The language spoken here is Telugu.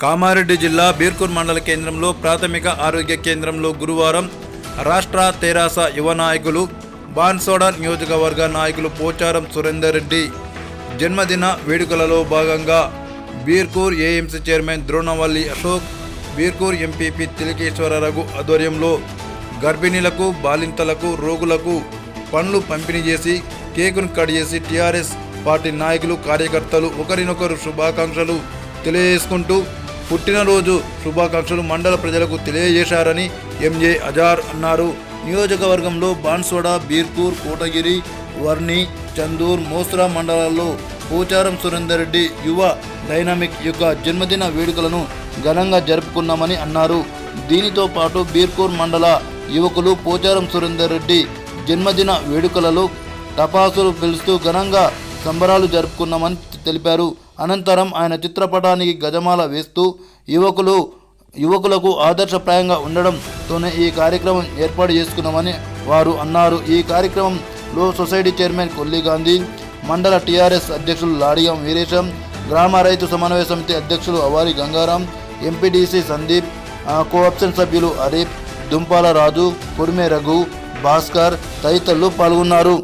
కామారెడ్డి జిల్లా బీర్కూర్ మండల కేంద్రంలో ప్రాథమిక ఆరోగ్య కేంద్రంలో గురువారం రాష్ట్ర తెరాస యువ నాయకులు బాన్సోడా నియోజకవర్గ నాయకులు పోచారం సురేందర్ రెడ్డి జన్మదిన వేడుకలలో భాగంగా Birkur AMC chairman Dronavalli Ashok Birkur MPP Tilakeshwara Raghu ఆధ్వర్యంలో గర్భిణీలకు బాలింతలకు రోగులకు పండ్లు పంపిణీ చేసి కేకును కట్ చేసి టీఆర్ఎస్ పార్టీ నాయకులు కార్యకర్తలు ఒకరినొకరు శుభాకాంక్షలు తెలియజేసుకుంటూ పుట్టినరోజు శుభాకాంక్షలు మండల ప్రజలకు తెలియజేశారని ఎంజే అజార్ అన్నారు. నియోజకవర్గంలో బాన్స్వాడ బీర్పూర్ కోటగిరి వర్ణి చందూర్ మోస్రా మండలాల్లో పోచారం సురేందర్ రెడ్డి యువ డైనామిక్ యొక్క జన్మదిన వేడుకలను ఘనంగా జరుపుకున్నామని అన్నారు. దీనితో పాటు బీర్కూర్ మండల యువకులు పోచారం సురేందర్ రెడ్డి జన్మదిన వేడుకలలో టపాసులు పిలుస్తూ ఘనంగా సంబరాలు జరుపుకున్నామని తెలిపారు. అనంతరం ఆయన చిత్రపటానికి గజమాల వేస్తూ యువకులు యువకులకు ఆదర్శప్రాయంగా ఉండడంతోనే ఈ కార్యక్రమం ఏర్పాటు చేసుకున్నామని వారు అన్నారు. ఈ కార్యక్రమంలో సొసైటీ చైర్మన్ కొల్లి గాంధీ మండల టీఆర్ఎస్ అధ్యక్షులు లాడియం వీరేశం గ్రామ రైతు సమన్వయ సమితి అధ్యక్షులు అవారి గంగారాం ఎంపీడీసీ సందీప్ కోఆప్షన్ సభ్యులు అరీఫ్ దుంపాల రాజు కుర్మే రఘు భాస్కర్ తదితరులు పాల్గొన్నారు.